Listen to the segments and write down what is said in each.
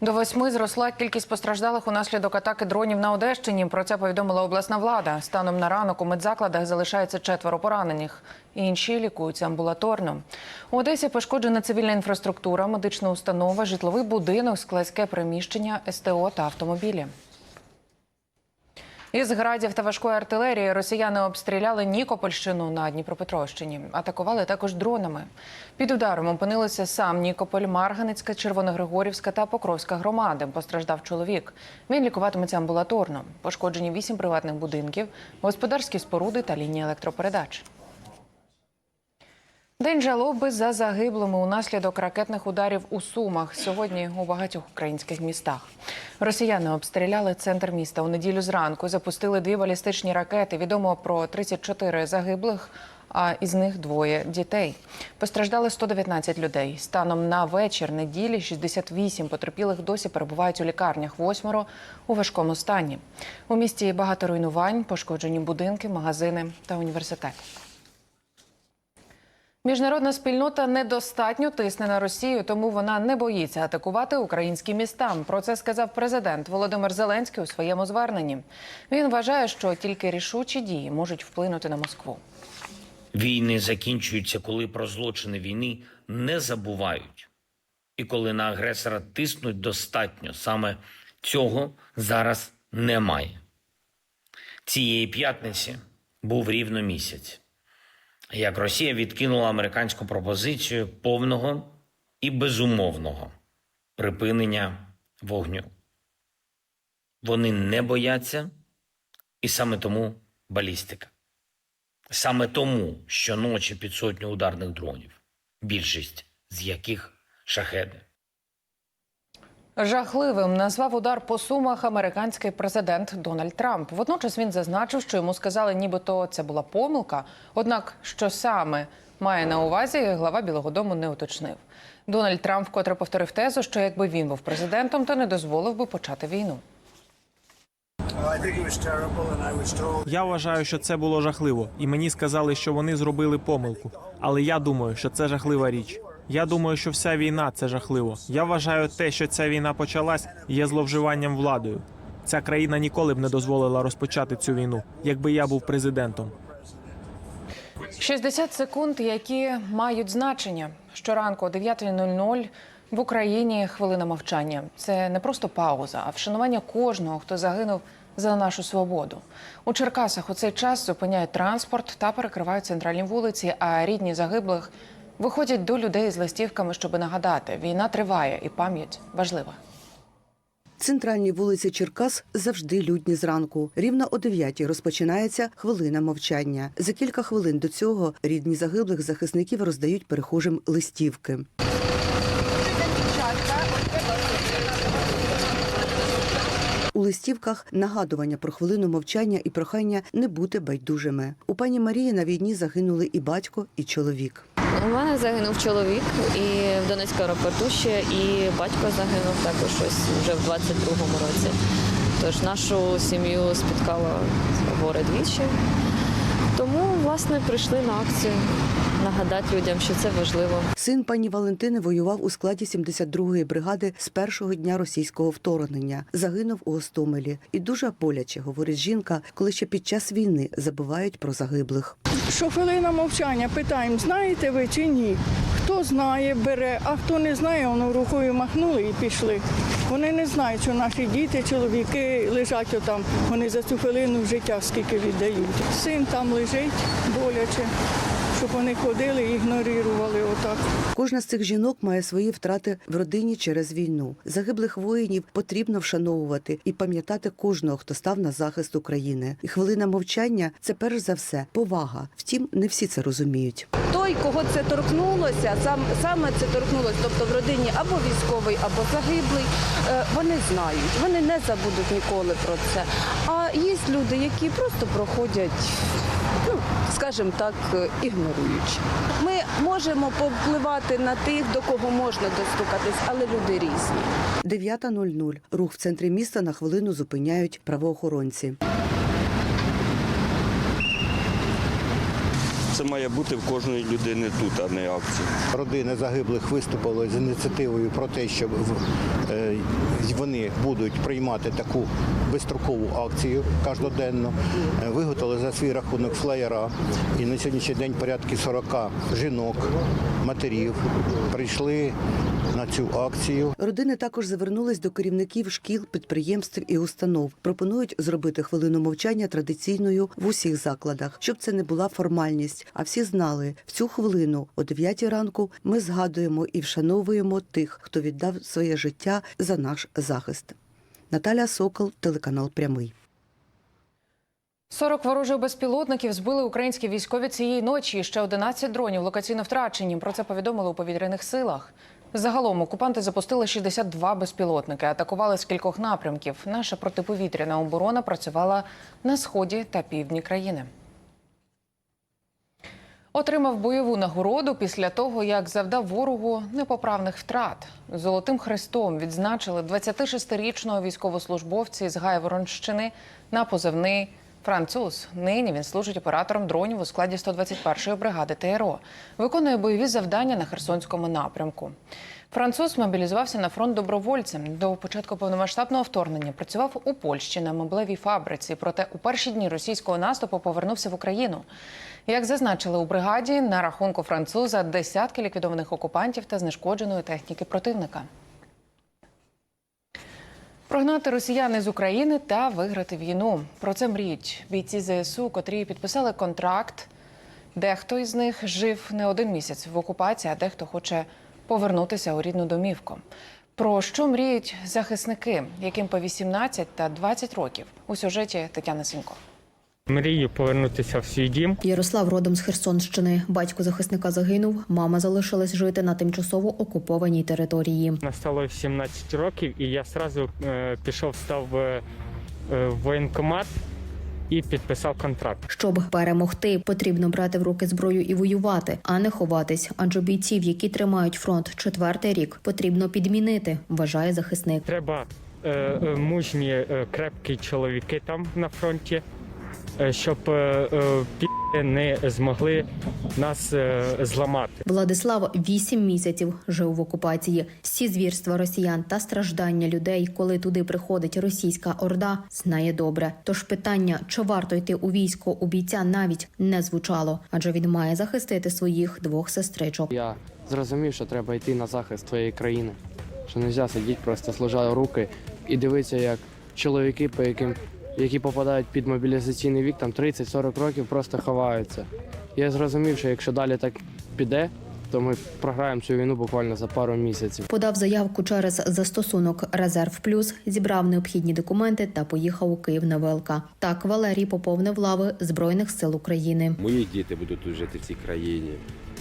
До восьми зросла кількість постраждалих унаслідок атаки дронів на Одещині. Про це повідомила обласна влада. Станом на ранок у медзакладах залишається четверо поранених. Інші лікуються амбулаторно. У Одесі пошкоджена цивільна інфраструктура, медична установа, житловий будинок, складське приміщення, СТО та автомобілі. Із градів та важкої артилерії росіяни обстріляли Нікопольщину на Дніпропетровщині. Атакували також дронами. Під ударом опинилися сам Нікополь, Марганецька, Червоногригорівська та Покровська громади. Постраждав чоловік. Він лікуватиметься амбулаторно. Пошкоджені вісім приватних будинків, господарські споруди та лінії електропередач. День жалоби за загиблими унаслідок ракетних ударів у Сумах сьогодні у багатьох українських містах. Росіяни обстріляли центр міста у неділю зранку. Запустили дві балістичні ракети. Відомо про 34 загиблих. А із них двоє дітей. Постраждали 119 людей. Станом на вечір неділі 68 потерпілих досі перебувають у лікарнях. Восьмеро у важкому стані. У місті багато руйнувань, пошкоджені будинки, магазини та університет. Міжнародна спільнота недостатньо тисне на Росію, тому вона не боїться атакувати українські міста. Про це сказав президент Володимир Зеленський у своєму зверненні. Він вважає, що тільки рішучі дії можуть вплинути на Москву. Війни закінчуються, коли про злочини війни не забувають, і коли на агресора тиснуть достатньо. Саме цього зараз немає. Цієї п'ятниці був рівно місяць, як Росія відкинула американську пропозицію повного і безумовного припинення вогню. Вони не бояться, і саме тому балістика. Саме тому щоночі під сотню ударних дронів, більшість з яких шахеди. Жахливим назвав удар по сумах американський президент Дональд Трамп. Водночас він зазначив, що йому сказали, нібито це була помилка. Однак, що саме має на увазі, глава Білого Дому не уточнив. Дональд Трамп вкотре повторив тезу, що якби він був президентом, то не дозволив би почати війну. Я вважаю, що це було жахливо, і мені сказали, що вони зробили помилку. Але я думаю, що це жахлива річ. Я думаю, що вся війна це жахливо. Я вважаю те, що ця війна почалась, є зловживанням владою. Ця країна ніколи б не дозволила розпочати цю війну, якби я був президентом. 60 секунд, які мають значення. Щоранку о 9.00 в Україні хвилина мовчання. Це не просто пауза, а вшанування кожного, хто загинув за нашу свободу. У Черкасах у цей час зупиняють транспорт та перекривають центральні вулиці. А рідні загиблих виходять до людей з листівками, щоб нагадати: війна триває і пам'ять важлива. Центральні вулиці Черкас завжди людні зранку. Рівно о 9 розпочинається хвилина мовчання. За кілька хвилин до цього рідні загиблих захисників роздають перехожим листівки. У листівках нагадування про хвилину мовчання і прохання не бути байдужими. У пані Марії на війні загинули і батько, і чоловік. У мене загинув чоловік і в Донецькому аеропорту ще, і батько загинув також ось вже в 22-му році. Тож нашу сім'ю спіткало горе двічі. Тому, власне, прийшли на акцію нагадати людям, що це важливо. Син пані Валентини воював у складі 72-ї бригади з першого дня російського вторгнення. Загинув у Гостомелі. І дуже боляче, говорить жінка, коли ще під час війни забувають про загиблих. що хвилина мовчання питаємо, знаєте ви чи ні? Хто знає, бере, а хто не знає, воно рукою махнули і пішли. Вони не знають, що наші діти, чоловіки лежать отам. Вони за цю хвилину життя скільки віддають. Син там лежить боляче, щоб вони ходили і ігнорували отак. Кожна з цих жінок має свої втрати в родині через війну. Загиблих воїнів потрібно вшановувати і пам'ятати кожного, хто став на захист України. І хвилина мовчання це перш за все повага. Втім, не всі це розуміють. той, кого це торкнулося, сам саме це торкнулося, тобто в родині або військовий, або загиблий, е, вони знають, вони не забудуть ніколи про це. А є люди, які просто проходять. Скажімо так, е, ігноруючи. Ми можемо повпливати на тих, до кого можна достукатись, але люди різні. 9.00. Рух в центрі міста на хвилину зупиняють правоохоронці. Це має бути в кожної людини тут, а не акція. Родини загиблих виступили з ініціативою про те, що е, вони будуть приймати таку безстрокову акцію кожноденно. Е, Виготовили за свій рахунок флеєра. І на сьогоднішній день порядки 40 жінок, матерів прийшли на цю акцію. Родини також звернулись до керівників шкіл, підприємств і установ. Пропонують зробити хвилину мовчання традиційною в усіх закладах, щоб це не була формальність. А всі знали, в цю хвилину о 9 ранку ми згадуємо і вшановуємо тих, хто віддав своє життя за наш захист. Наталя Сокол, телеканал Прямий. 40 ворожих безпілотників збили українські військові цієї ночі. Ще 11 дронів локаційно втрачені. Про це повідомили у повітряних силах. Загалом окупанти запустили 62 безпілотники, атакували з кількох напрямків. Наша протиповітряна оборона працювала на сході та півдні країни. Отримав бойову нагороду після того, як завдав ворогу непоправних втрат. Золотим хрестом відзначили 26-річного військовослужбовця із Гайворонщини на позивний француз. Нині він служить оператором дронів у складі 121-ї бригади ТРО. Виконує бойові завдання на Херсонському напрямку. Француз мобілізувався на фронт добровольцем. До початку повномасштабного вторгнення працював у Польщі на меблевій фабриці. Проте у перші дні російського наступу повернувся в Україну. Як зазначили у бригаді, на рахунку француза десятки ліквідованих окупантів та знешкодженої техніки противника. Прогнати росіяни з України та виграти війну. Про це мріють бійці ЗСУ, котрі підписали контракт. Дехто із них жив не один місяць в окупації, а дехто хоче повернутися у рідну домівку. Про що мріють захисники, яким по 18 та 20 років у сюжеті Тетяна Сінько. Мрію повернутися в свій дім. Ярослав родом з Херсонщини. Батько захисника загинув. Мама залишилась жити на тимчасово окупованій території. Настало 17 років, і я одразу е, пішов, став е, е, в воєнкомат і підписав контракт. Щоб перемогти, потрібно брати в руки зброю і воювати, а не ховатись. Адже бійців, які тримають фронт четвертий рік, потрібно підмінити, вважає захисник. Треба е, мужні, крепкі чоловіки там на фронті, щоб е, е, не змогли нас е, зламати. Владислав вісім місяців жив в окупації. Всі звірства росіян та страждання людей, коли туди приходить російська орда, знає добре. Тож питання, чи варто йти у військо у бійця, навіть не звучало, адже він має захистити своїх двох сестричок. Я зрозумів, що треба йти на захист своєї країни. Що не можна сидіти, просто сложа руки і дивитися, як чоловіки, по яким, які попадають під мобілізаційний вік, там 30-40 років, просто ховаються. Я зрозумів, що якщо далі так піде, то ми програємо цю війну буквально за пару місяців. Подав заявку через застосунок Резерв Плюс, зібрав необхідні документи та поїхав у Київ на ВЛК. Так Валерій поповнив лави збройних сил України. Мої діти будуть тут жити в цій країні.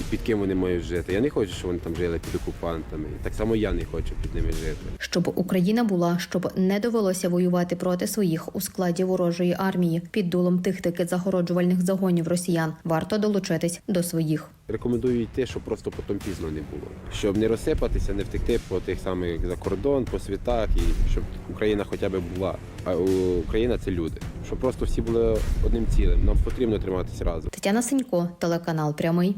І під ким вони мають жити. Я не хочу, щоб вони там жили під окупантами. Так само я не хочу під ними жити. Щоб Україна була, щоб не довелося воювати проти своїх у складі ворожої армії під дулом тих таки загороджувальних загонів росіян. Варто долучитись до своїх. Рекомендую йти, щоб просто потім пізно не було. Щоб не розсипатися, не втекти по тих самих за кордон, по світах, і щоб Україна хоча б була. А Україна це люди. Щоб просто всі були одним цілим. Нам потрібно триматися разом. Тетяна Сенько, телеканал Прямий.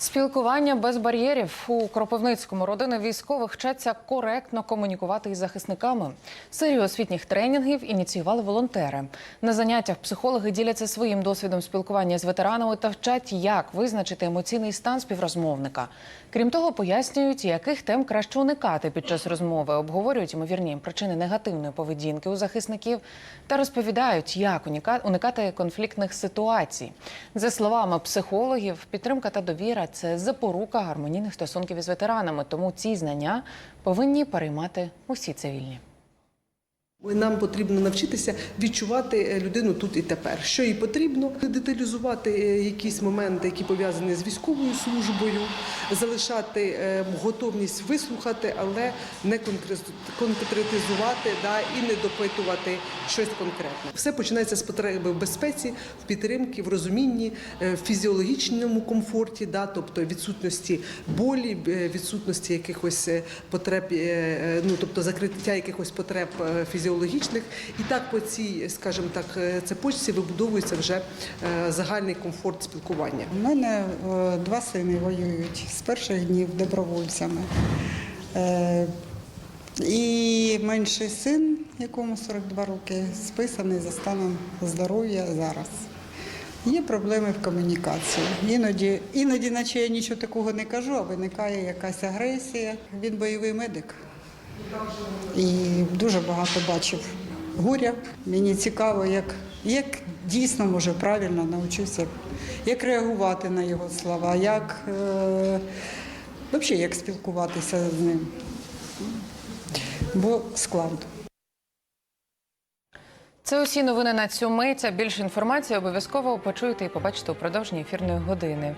Спілкування без бар'єрів у Кропивницькому родини військових вчаться коректно комунікувати із захисниками. Серію освітніх тренінгів ініціювали волонтери. На заняттях психологи діляться своїм досвідом спілкування з ветеранами та вчать, як визначити емоційний стан співрозмовника. Крім того, пояснюють, яких тем краще уникати під час розмови, обговорюють ймовірні причини негативної поведінки у захисників та розповідають, як уникати конфліктних ситуацій. За словами психологів, підтримка та довіра це запорука гармонійних стосунків із ветеранами. Тому ці знання повинні переймати усі цивільні. Нам потрібно навчитися відчувати е, людину тут і тепер. Що їй потрібно, деталізувати е, якісь моменти, які пов'язані з військовою службою, залишати е, готовність вислухати, але не конкрет- конкретизувати да, і не допитувати щось конкретне. Все починається з потреби в безпеці, в підтримці, в розумінні, в фізіологічному комфорті, да, тобто відсутності болі, відсутності якихось потреб, ну тобто закриття якихось потреб фізіологічних фізіологічних. І так по цій, скажімо так, е, цепочці вибудовується вже е, загальний комфорт спілкування. У мене е, два сини воюють з перших днів добровольцями. І менший син, якому 42 роки, списаний за станом здоров'я зараз. Є проблеми в комунікації. Іноді, іноді, наче я нічого такого не кажу, а виникає якась агресія. Він бойовий медик і дуже багато бачив горя. Мені цікаво, як, як дійсно може правильно навчився, як реагувати на його слова, як е, взагалі як спілкуватися з ним. Бо складно. Це усі новини на цю мить. Більше інформації обов'язково почуєте і побачите у продовженні ефірної години.